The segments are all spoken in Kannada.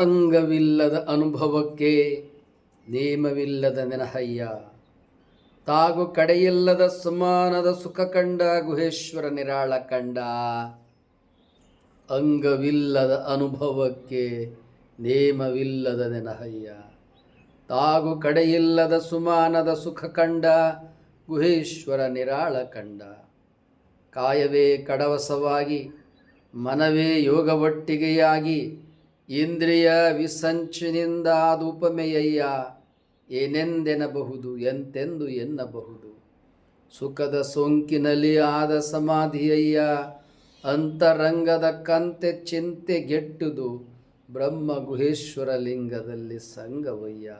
ಅಂಗವಿಲ್ಲದ ಅನುಭವಕ್ಕೆ ನೇಮವಿಲ್ಲದ ನೆನಹಯ್ಯ. ತಾಗು ಕಡೆಯಿಲ್ಲದ ಸಮಾನದ ಸುಖ ಕಂಡ ಗುಹೇಶ್ವರ ನಿರಾಳ ಕಂಡ. ಅಂಗವಿಲ್ಲದ ಅನುಭವಕ್ಕೆ ನೇಮವಿಲ್ಲದ ನೆನಹಯ್ಯ. ತಾಗು ಕಡೆಯಿಲ್ಲದ ಸುಮಾನದ ಸುಖ ಕಂಡ ಗುಹೇಶ್ವರ ನಿರಾಳ ಕಂಡ. ಕಾಯವೇ ಕಡವಸವಾಗಿ ಮನವೇ ಯೋಗವೊಟ್ಟಿಗೆಯಾಗಿ ಇಂದ್ರಿಯ ವಿಸಂಚಿನಿಂದ ಉಪಮೆಯಯ್ಯ ಏನೆಂದೆನಬಹುದು, ಎಂತೆಂದು ಎನ್ನಬಹುದು. ಸುಖದ ಸೋಂಕಿನಲ್ಲಿ ಆದ ಸಮಾಧಿಯಯ್ಯ ಅಂತರಂಗದ ಕಂತೆ ಚಿಂತೆ ಗೆಟ್ಟುದು ಬ್ರಹ್ಮ ಗುಹೇಶ್ವರ ಲಿಂಗದಲ್ಲಿ ಸಂಗವಯ್ಯ.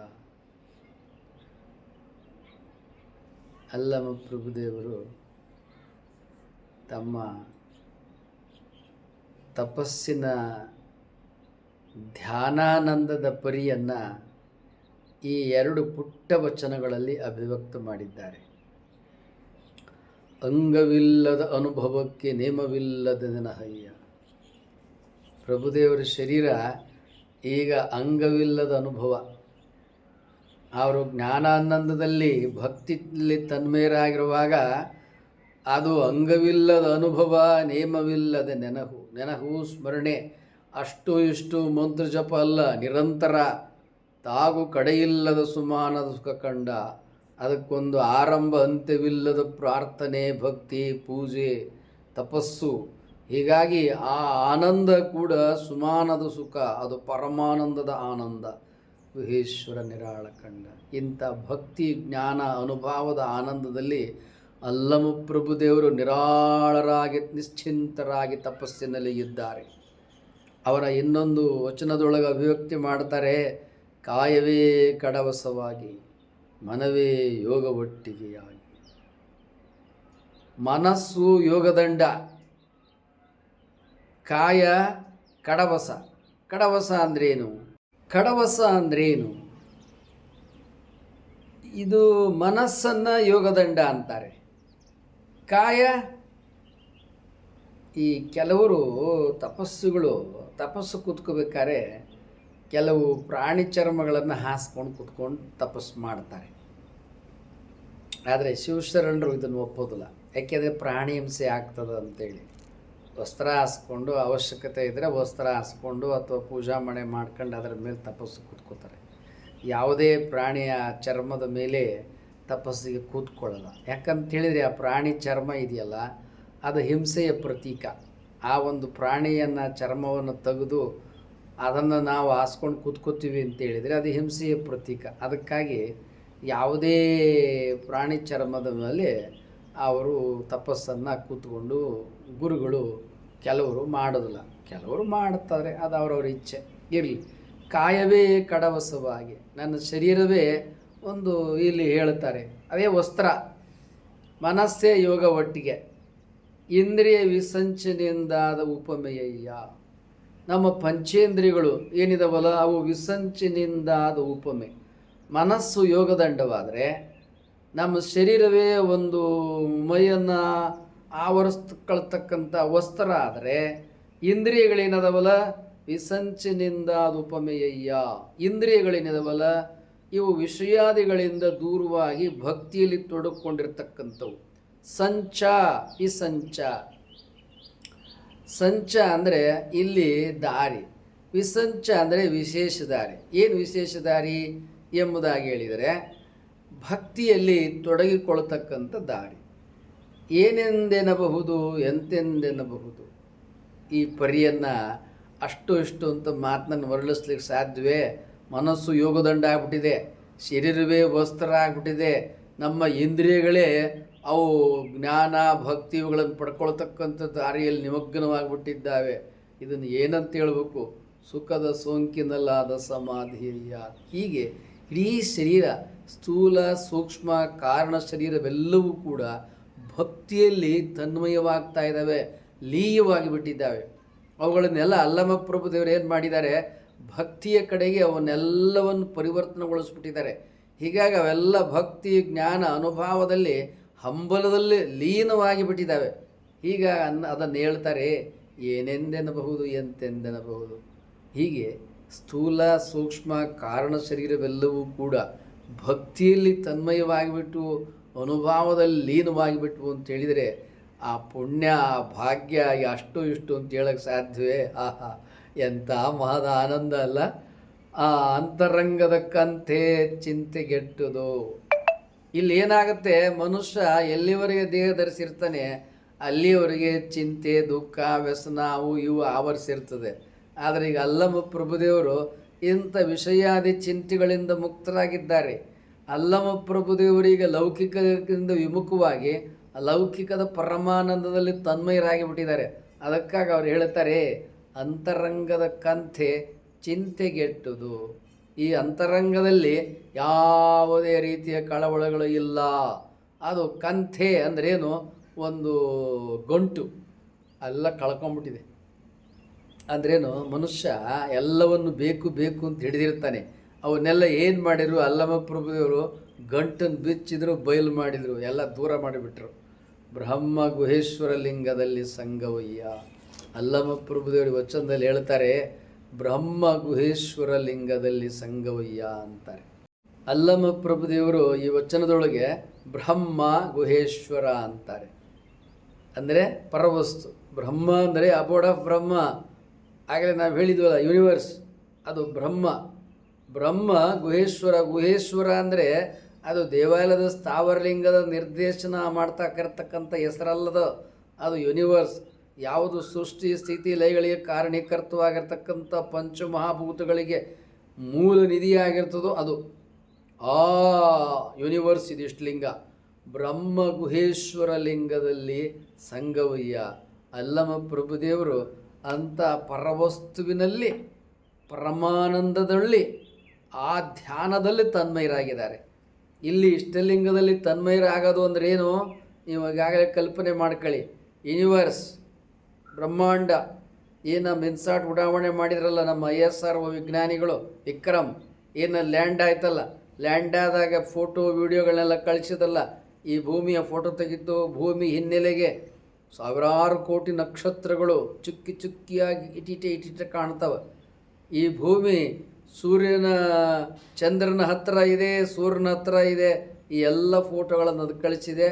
ಅಲ್ಲಮ ಪ್ರಭುದೇವರು, ತಮ್ಮ ತಪಸ್ಸಿನ ಧ್ಯಾನಾನಂದದ ಪರಿಯನ್ನು ಈ ಎರಡು ಪುಟ್ಟ ವಚನಗಳಲ್ಲಿ ಅಭಿವ್ಯಕ್ತ ಮಾಡಿದ್ದಾರೆ. ಅಂಗವಿಲ್ಲದ ಅನುಭವಕ್ಕೆ ನೇಮವಿಲ್ಲದ ನೆನಹಯ್ಯ. ಪ್ರಭುದೇವರ ಶರೀರ ಈಗ ಅಂಗವಿಲ್ಲದ ಅನುಭವ. ಅವರು ಜ್ಞಾನಾನಂದದಲ್ಲಿ ಭಕ್ತಿಯಲ್ಲಿ ತನ್ಮಯರಾಗಿರುವಾಗ ಅದು ಅಂಗವಿಲ್ಲದ ಅನುಭವ, ನೇಮವಿಲ್ಲದ ನೆನಹು. ನೆನಹು, ಸ್ಮರಣೆ ಅಷ್ಟು ಇಷ್ಟು ಮಂತ್ರ ಜಪ ಅಲ್ಲ, ನಿರಂತರ. ತಾಗು ಕಡೆಯಿಲ್ಲದ ಸುಮಾನದ ಸುಖ ಕಂಡ. ಅದಕ್ಕೊಂದು ಆರಂಭ ಅಂತ್ಯವಿಲ್ಲದ ಪ್ರಾರ್ಥನೆ, ಭಕ್ತಿ, ಪೂಜೆ, ತಪಸ್ಸು. ಹೀಗಾಗಿ ಆ ಆನಂದ ಕೂಡ ಸುಮಾನದ ಸುಖ, ಅದು ಪರಮಾನಂದದ ಆನಂದ. ಗುಹೇಶ್ವರ ನಿರಾಳ ಕಂಡ ಇಂಥ ಭಕ್ತಿ, ಜ್ಞಾನ, ಅನುಭವದ ಆನಂದದಲ್ಲಿ ಅಲ್ಲಮ ಪ್ರಭುದೇವರು ನಿರಾಳರಾಗಿ, ನಿಶ್ಚಿಂತರಾಗಿ ತಪಸ್ಸಿನಲ್ಲಿ ಇದ್ದಾರೆ. ಅವರ ಇನ್ನೊಂದು ವಚನದೊಳಗೆ ಅಭಿವ್ಯಕ್ತಿ ಮಾಡ್ತಾರೆ, ಕಾಯವೇ ಕಡವಸವಾಗಿ, ಮನವೇ ಯೋಗ ಒಟ್ಟಿಗೆಯಾಗಿ ಮನಸ್ಸು ಯೋಗದಂಡ. ಕಾಯ ಕಡವಸ. ಕಡವಸ ಅಂದ್ರೇನು? ಕಡವಸ ಅಂದ್ರೇನು? ಇದು ಮನಸ್ಸನ್ನು ಯೋಗದಂಡ ಅಂತಾರೆ. ಕಾಯ? ಈ ಕೆಲವರು ತಪಸ್ಸುಗಳು ತಪಸ್ಸು ಕೂತ್ಕೋಬೇಕಾದ್ರೆ ಕೆಲವು ಪ್ರಾಣಿ ಚರ್ಮಗಳನ್ನು ಹಾಸ್ಕೊಂಡು ಕೂತ್ಕೊಂಡು ತಪಸ್ಸು ಮಾಡ್ತಾರೆ. ಆದರೆ ಶಿವಶರಣರು ಇದನ್ನು ಒಪ್ಪೋದಿಲ್ಲ. ಯಾಕೆಂದರೆ ಪ್ರಾಣಿ ಹಿಂಸೆ ಆಗ್ತದೆ ಅಂತೇಳಿ. ವಸ್ತ್ರ ಹಾಸ್ಕೊಂಡು ಅವಶ್ಯಕತೆ ಇದ್ದರೆ ವಸ್ತ್ರ ಹಾಸ್ಕೊಂಡು ಅಥವಾ ಪೂಜಾ ಮಣೆ ಮಾಡ್ಕೊಂಡು ಅದರ ಮೇಲೆ ತಪಸ್ಸು ಕೂತ್ಕೋತಾರೆ. ಯಾವುದೇ ಪ್ರಾಣಿಯ ಚರ್ಮದ ಮೇಲೆ ತಪಸ್ಸಿಗೆ ಕೂತ್ಕೊಳ್ಳಲ್ಲ. ಯಾಕಂತೇಳಿದರೆ ಆ ಪ್ರಾಣಿ ಚರ್ಮ ಇದೆಯಲ್ಲ, ಅದು ಹಿಂಸೆಯ ಪ್ರತೀಕ. ಆ ಒಂದು ಪ್ರಾಣಿಯನ್ನು, ಚರ್ಮವನ್ನು ತೆಗೆದು ಅದನ್ನು ನಾವು ಹಾಸ್ಕೊಂಡು ಕೂತ್ಕೋತೀವಿ ಅಂತ ಹೇಳಿದರೆ ಅದು ಹಿಂಸೆಯ ಪ್ರತೀಕ. ಅದಕ್ಕಾಗಿ ಯಾವುದೇ ಪ್ರಾಣಿ ಚರ್ಮದ ಮೇಲೆ ಅವರು ತಪಸ್ಸನ್ನು ಕೂತ್ಕೊಂಡು ಗುರುಗಳು ಕೆಲವರು ಮಾಡೋದಿಲ್ಲ. ಕೆಲವರು ಮಾಡುತ್ತಾರೆ ಅದು ಅವರವ್ರ ಇಚ್ಛೆ. ಇರಲಿ. ಕಾಯವೇ ಕಡವಸವಾಗಿ, ನನ್ನ ಶರೀರವೇ ಒಂದು ಇಲ್ಲಿ ಹೇಳ್ತಾರೆ, ಅದೇ ವಸ್ತ್ರ, ಮನಸ್ಸೇ ಯೋಗ ಒಟ್ಟಿಗೆ. ಇಂದ್ರಿಯ ವಿಸಂಚನೆಯಿಂದಾದ ಉಪಮೇಯ ನಮ್ಮ ಪಂಚೇಂದ್ರಿಯಗಳು ಏನಿದಾವಲ್ಲ, ಅವು ವಿಸಂಚನೆಯಿಂದಾದ ಉಪಮೆ. ಮನಸ್ಸು ಯೋಗದಂಡವಾದರೆ ನಮ್ಮ ಶರೀರವೇ ಒಂದು ಮೈಯನ್ನು ಆವರಿಸ್ಕೊಳ್ತಕ್ಕಂಥ ವಸ್ತ್ರ ಆದರೆ ಇಂದ್ರಿಯಗಳೇನದವಲ್ಲ ವಿಸಂಚಿನಿಂದಾದ ಉಪಮೇಯ ಇಂದ್ರಿಯಗಳೇನಿದವಲ್ಲ, ಇವು ವಿಷಯಾದಿಗಳಿಂದ ದೂರವಾಗಿ ಭಕ್ತಿಯಲ್ಲಿ ತೊಡಕೊಂಡಿರ್ತಕ್ಕಂಥವು. ಸಂಚ ಈ ಸಂಚ. ಸಂಚ ಅಂದರೆ ಇಲ್ಲಿ ದಾರಿ. ವಿಸಂಚ ಅಂದರೆ ವಿಶೇಷ ದಾರಿ. ಏನು ವಿಶೇಷ ದಾರಿ ಎಂಬುದಾಗಿ ಹೇಳಿದರೆ, ಭಕ್ತಿಯಲ್ಲಿ ತೊಡಗಿಕೊಳ್ತಕ್ಕಂಥ ದಾರಿ. ಏನೆಂದೆನಬಹುದು, ಎಂತೆಂದೆನಬಹುದು. ಈ ಪರಿಯನ್ನು ಅಷ್ಟು ಇಷ್ಟು ಅಂತ ಮಾತನ್ನು ವರ್ಣಿಸ್ಲಿಕ್ಕೆ ಸಾಧ್ಯವೇ? ಮನಸ್ಸು ಯೋಗದಂಡ ಆಗ್ಬಿಟ್ಟಿದೆ. ಶರೀರವೇ ವಸ್ತ್ರ ಆಗ್ಬಿಟ್ಟಿದೆ. ನಮ್ಮ ಇಂದ್ರಿಯಗಳೇ ಅವು ಜ್ಞಾನ, ಭಕ್ತಿ ಇವುಗಳನ್ನು ಪಡ್ಕೊಳ್ತಕ್ಕಂಥ ದಾರಿಯಲ್ಲಿ ನಿಮಗ್ನವಾಗಿಬಿಟ್ಟಿದ್ದಾವೆ. ಇದನ್ನು ಏನಂತ ಹೇಳಬೇಕು? ಸುಖದ ಸೋಂಕಿನಲ್ಲಾದ ಸಮಾಧಿಯ ಹೀಗೆ ಇಡೀ ಶರೀರ ಸ್ಥೂಲ, ಸೂಕ್ಷ್ಮ, ಕಾರಣ ಶರೀರವೆಲ್ಲವೂ ಕೂಡ ಭಕ್ತಿಯಲ್ಲಿ ತನ್ಮಯವಾಗ್ತಾ ಇದ್ದಾವೆ ಲೀಯವಾಗಿ ಬಿಟ್ಟಿದ್ದಾವೆ ಅವುಗಳನ್ನೆಲ್ಲ ಅಲ್ಲಮ ಪ್ರಭುದೇವರು ಏನು ಮಾಡಿದ್ದಾರೆ ಭಕ್ತಿಯ ಕಡೆಗೆ ಅವನ್ನೆಲ್ಲವನ್ನು ಪರಿವರ್ತನೆಗೊಳಿಸ್ಬಿಟ್ಟಿದ್ದಾರೆ. ಹೀಗಾಗಿ ಅವೆಲ್ಲ ಭಕ್ತಿ, ಜ್ಞಾನ, ಅನುಭವದಲ್ಲಿ ಹಂಬಲದಲ್ಲಿ ಲೀನವಾಗಿ ಬಿಟ್ಟಿದ್ದಾವೆ. ಈಗ ಅನ್ನ ಅದನ್ನು ಹೇಳ್ತಾರೆ, ಏನೆಂದೆನಬಹುದು ಎಂತೆಂದೆನ್ನಬಹುದು ಹೀಗೆ ಸ್ಥೂಲ, ಸೂಕ್ಷ್ಮ, ಕಾರಣ ಶರೀರವೆಲ್ಲವೂ ಕೂಡ ಭಕ್ತಿಯಲ್ಲಿ ತನ್ಮಯವಾಗಿಬಿಟ್ಟು, ಅನುಭವದಲ್ಲಿ ಲೀನವಾಗಿಬಿಟ್ಟು ಅಂತ ಹೇಳಿದರೆ, ಆ ಪುಣ್ಯ, ಆ ಭಾಗ್ಯ ಅಷ್ಟು ಇಷ್ಟು ಅಂತ ಹೇಳಕ್ಕೆ ಸಾಧ್ಯವೇ? ಆಹಾ, ಎಂಥ ಮಹದ ಆನಂದ ಅಲ್ಲ. ಆ ಅಂತರಂಗದ ಕಂತೆ ಚಿಂತೆಗೆಟ್ಟುದು. ಇಲ್ಲಿ ಏನಾಗುತ್ತೆ, ಮನುಷ್ಯ ಎಲ್ಲಿವರೆಗೆ ದೇಹ ಧರಿಸಿರ್ತಾನೆ, ಅಲ್ಲಿವರೆಗೆ ಚಿಂತೆ, ದುಃಖ, ವ್ಯಸನ ಅವು ಇವು ಆವರಿಸಿರ್ತದೆ. ಆದರೆ ಈಗ ಅಲ್ಲಮ ಪ್ರಭುದೇವರು ಇಂಥ ವಿಷಯಾದಿ ಚಿಂತೆಗಳಿಂದ ಮುಕ್ತರಾಗಿದ್ದಾರೆ. ಅಲ್ಲಮ ಪ್ರಭುದೇವರಿಗೆ ಲೌಕಿಕದಿಂದ ವಿಮುಖವಾಗಿ, ಲೌಕಿಕದ ಪರಮಾನಂದದಲ್ಲಿ ತನ್ಮಯರಾಗಿ ಬಿಟ್ಟಿದ್ದಾರೆ. ಅದಕ್ಕಾಗಿ ಅವ್ರು ಹೇಳ್ತಾರೆ, ಅಂತರಂಗದ ಕಂತೆ ಚಿಂತೆಗೆಟ್ಟುದು. ಈ ಅಂತರಂಗದಲ್ಲಿ ಯಾವುದೇ ರೀತಿಯ ಕಳವಳಗಳು ಇಲ್ಲ. ಅದು ಕಂಥೆ ಅಂದ್ರೇನು? ಒಂದು ಗಂಟು. ಎಲ್ಲ ಕಳ್ಕೊಂಬಿಟ್ಟಿದೆ. ಅಂದ್ರೇನು? ಮನುಷ್ಯ ಎಲ್ಲವನ್ನು ಬೇಕು ಬೇಕು ಅಂತ ಹಿಡಿದಿರ್ತಾನೆ. ಅವನ್ನೆಲ್ಲ ಏನು ಮಾಡಿದ್ರು? ಅಲ್ಲಮ್ಮ ಪ್ರಭುದೇವರು ಗಂಟನ್ನು ಬಿಚ್ಚಿದ್ರು ಬಯಲು ಮಾಡಿದರು, ಎಲ್ಲ ದೂರ ಮಾಡಿಬಿಟ್ರು. ಬ್ರಹ್ಮ ಗುಹೇಶ್ವರ ಲಿಂಗದಲ್ಲಿ ಸಂಗವಯ್ಯ. ಅಲ್ಲಮ್ಮ ಪ್ರಭುದೇವರು ವಚನದಲ್ಲಿ ಹೇಳ್ತಾರೆ ಬ್ರಹ್ಮ ಗುಹೇಶ್ವರ ಲಿಂಗದಲ್ಲಿ ಸಂಗವಯ್ಯ ಅಂತಾರೆ. ಅಲ್ಲಮ ಪ್ರಭುದೇವರು ಈ ವಚನದೊಳಗೆ ಬ್ರಹ್ಮ ಗುಹೇಶ್ವರ ಅಂತಾರೆ. ಅಂದರೆ ಪರವಸ್ತು. ಬ್ರಹ್ಮ ಅಂದರೆ ಅಬೋರ್ಡ್ ಆಫ್ ಬ್ರಹ್ಮ. ಆಗಲೇ ನಾವು ಹೇಳಿದ್ವಲ್ಲ ಯೂನಿವರ್ಸ್ ಅದು ಬ್ರಹ್ಮ. ಬ್ರಹ್ಮ ಗುಹೇಶ್ವರ ಗುಹೇಶ್ವರ ಅಂದರೆ ಅದು ದೇವಾಲಯದ ಸ್ಥಾವರಲಿಂಗದ ನಿರ್ದೇಶನ ಮಾಡ್ತಾ ಕರ್ತಕ್ಕಂಥ ಹೆಸರಲ್ಲದ ಅದು ಯೂನಿವರ್ಸ್ ಯಾವುದು ಸೃಷ್ಟಿ ಸ್ಥಿತಿ ಲಯಗಳಿಗೆ ಕಾರಣೀಕರ್ತವಾಗಿರ್ತಕ್ಕಂಥ ಪಂಚಮಹಾಭೂತಗಳಿಗೆ ಮೂಲ ನಿಧಿಯಾಗಿರ್ತದೋ ಅದು ಆ ಯೂನಿವರ್ಸ್ ಇದಿಷ್ಟು ಲಿಂಗ. ಬ್ರಹ್ಮ ಗುಹೇಶ್ವರ ಲಿಂಗದಲ್ಲಿ ಸಂಗವಯ್ಯ. ಅಲ್ಲಮ ಪ್ರಭುದೇವರು ಅಂಥ ಪರವಸ್ತುವಿನಲ್ಲಿ, ಪರಮಾನಂದದಲ್ಲಿ, ಆ ಧ್ಯಾನದಲ್ಲಿ ತನ್ಮಯರಾಗಿದ್ದಾರೆ. ಇಲ್ಲಿ ಇಷ್ಟಲಿಂಗದಲ್ಲಿ ತನ್ಮಯರಾಗೋದು ಅಂದ್ರೇನು? ನೀವು ಈಗಾಗಲೇ ಕಲ್ಪನೆ ಮಾಡ್ಕೊಳ್ಳಿ. ಯೂನಿವರ್ಸ್ ಬ್ರಹ್ಮಾಂಡ. ಏನು ಮಿನ್ಸಾಟ್ ಉಡಾವಣೆ ಮಾಡಿದ್ರಲ್ಲ ನಮ್ಮ ಐ ಎಸ್ ಆರ್ ವಿಜ್ಞಾನಿಗಳು, ವಿಕ್ರಮ್, ಏನು ಲ್ಯಾಂಡ್ ಆಯ್ತಲ್ಲ, ಲ್ಯಾಂಡ್ ಆದಾಗ ಫೋಟೋ, ವಿಡಿಯೋಗಳನ್ನೆಲ್ಲ ಕಳಿಸಿದಲ್ಲ ಈ ಭೂಮಿಯ ಫೋಟೋ ತೆಗೆದು ಭೂಮಿ ಹಿನ್ನೆಲೆಗೆ ಸಾವಿರಾರು ಕೋಟಿ ನಕ್ಷತ್ರಗಳು ಚುಕ್ಕಿ ಚುಕ್ಕಿಯಾಗಿ ಇಟಿಟೆ ಇಟಿಟೆ ಕಾಣ್ತವೆ. ಈ ಭೂಮಿ ಸೂರ್ಯನ, ಚಂದ್ರನ ಹತ್ತಿರ ಇದೆ, ಸೂರ್ಯನ ಹತ್ತಿರ ಇದೆ, ಈ ಎಲ್ಲ ಫೋಟೋಗಳನ್ನು ಅದು ಕಳಿಸಿದೆ,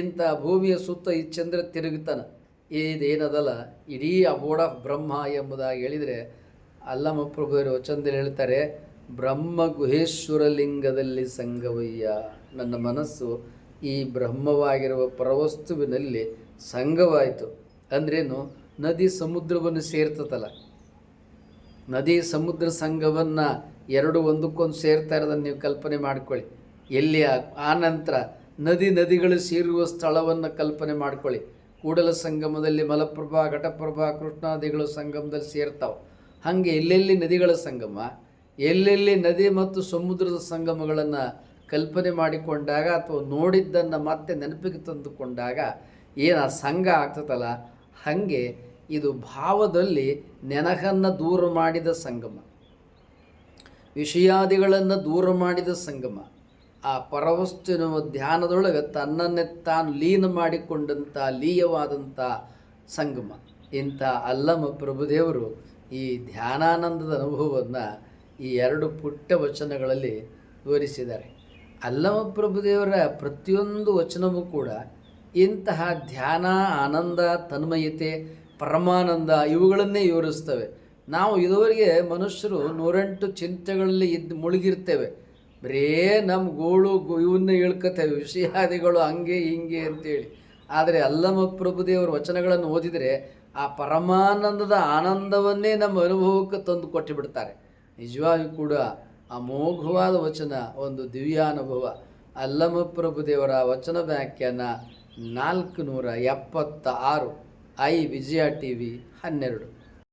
ಇಂಥ ಭೂಮಿಯ ಸುತ್ತ ಈ ಚಂದ್ರ ತಿರುಗುತ್ತಾನೆ ಇದೇನದಲ್ಲ, ಇಡೀ ಅಬೋರ್ಡ್ ಆಫ್ ಬ್ರಹ್ಮ ಎಂಬುದಾಗಿ ಹೇಳಿದರೆ ಅಲ್ಲಮ ಪ್ರಭುವರು ವಚನದಲ್ಲಿ ಹೇಳ್ತಾರೆ, ಬ್ರಹ್ಮ ಗುಹೇಶ್ವರ ಲಿಂಗದಲ್ಲಿ ಸಂಗವಯ್ಯ. ನನ್ನ ಮನಸ್ಸು ಈ ಬ್ರಹ್ಮವಾಗಿರುವ ಪರವಸ್ತುವಿನಲ್ಲಿ ಸಂಘವಾಯಿತು ಅಂದ್ರೇನು? ನದಿ ಸಮುದ್ರವನ್ನು ಸೇರ್ತತಲ್ಲ. ನದಿ ಸಮುದ್ರ ಸಂಘವನ್ನು ಎರಡು ಒಂದಕ್ಕೊಂದು ಸೇರ್ತಾ ಇರೋದನ್ನು ನೀವು ಕಲ್ಪನೆ ಮಾಡ್ಕೊಳ್ಳಿ. ಎಲ್ಲಿ ಆ ನಂತರ ನದಿ ನದಿಗಳು ಸೇರುವ ಸ್ಥಳವನ್ನು ಕಲ್ಪನೆ ಮಾಡ್ಕೊಳ್ಳಿ. ಕೂಡಲ ಸಂಗಮದಲ್ಲಿ ಮಲಪ್ರಭಾ, ಘಟಪ್ರಭಾ ಕೃಷ್ಣಾ ನದಿಗಳು ಸಂಗಮದಲ್ಲಿ ಸೇರ್ತಾವೆ. ಹಾಗೆ ಎಲ್ಲೆಲ್ಲಿ ನದಿಗಳ ಸಂಗಮ, ಎಲ್ಲೆಲ್ಲಿ ನದಿ ಮತ್ತು ಸಮುದ್ರದ ಸಂಗಮಗಳನ್ನು ಕಲ್ಪನೆ ಮಾಡಿಕೊಂಡಾಗ ಅಥವಾ ನೋಡಿದ್ದನ್ನು ಮತ್ತೆ ನೆನಪಿಗೆ ತಂದುಕೊಂಡಾಗ ಏನು ಆ ಸಂಘ ಆಗ್ತದಲ್ಲ, ಹಾಗೆ ಇದು ಭಾವದಲ್ಲಿ ನೆನಹನ್ನು ದೂರ ಮಾಡಿದ ಸಂಗಮ. ವಿಷಯಾದಿಗಳನ್ನು ದೂರ ಮಾಡಿದ ಸಂಗಮ. ಆ ಪರವಸ್ತುವಿನ ಧ್ಯಾನದೊಳಗೆ ತನ್ನನ್ನೇ ತಾನು ಲೀನ ಮಾಡಿಕೊಂಡಂಥ ಲೀಯವಾದಂಥ ಸಂಗಮ. ಇಂಥ ಅಲ್ಲಮ ಪ್ರಭುದೇವರು ಈ ಧ್ಯಾನಾನಂದದ ಅನುಭವವನ್ನು ಈ ಎರಡು ಪುಟ್ಟ ವಚನಗಳಲ್ಲಿ ವಿವರಿಸಿದ್ದಾರೆ. ಅಲ್ಲಮ ಪ್ರಭುದೇವರ ಪ್ರತಿಯೊಂದು ವಚನವೂ ಕೂಡ ಇಂತಹ ಧ್ಯಾನ, ಆನಂದ, ತನ್ಮಯತೆ, ಪರಮಾನಂದ ಇವುಗಳನ್ನೇ ವಿವರಿಸ್ತವೆ. ನಾವು ಇದುವರೆಗೆ ಮನುಷ್ಯರು ನೂರೆಂಟು ಚಿಂತೆಗಳಲ್ಲಿ ಇದ್ದು ಮುಳುಗಿರ್ತೇವೆ. ಬರೇ ನಮ್ಮ ಗೋಳು ಇವನ್ನ ಹೇಳ್ಕೊತೇವೆ, ವಿಷಯಾದಿಗಳು ಹಂಗೆ ಹಿಂಗೆ ಅಂತೇಳಿ. ಆದರೆ ಅಲ್ಲಮ ಪ್ರಭುದೇವರ ವಚನಗಳನ್ನು ಓದಿದರೆ ಆ ಪರಮಾನಂದದ ಆನಂದವನ್ನೇ ನಮ್ಮ ಅನುಭವಕ್ಕೆ ತಂದು ಕೊಟ್ಟು ಬಿಡ್ತಾರೆ ನಿಜವಾಗಿಯೂ ಕೂಡ ಅಮೋಘವಾದ ವಚನ ಒಂದು ದಿವ್ಯಾನುಭವ. ಅಲ್ಲಮ ಪ್ರಭುದೇವರ ವಚನ ವ್ಯಾಖ್ಯಾನ ನಾಲ್ಕು ನೂರ ಎಪ್ಪತ್ತ ಆರು ಐ ವಿಜಯ ಟಿ ವಿ ಹನ್ನೆರಡು.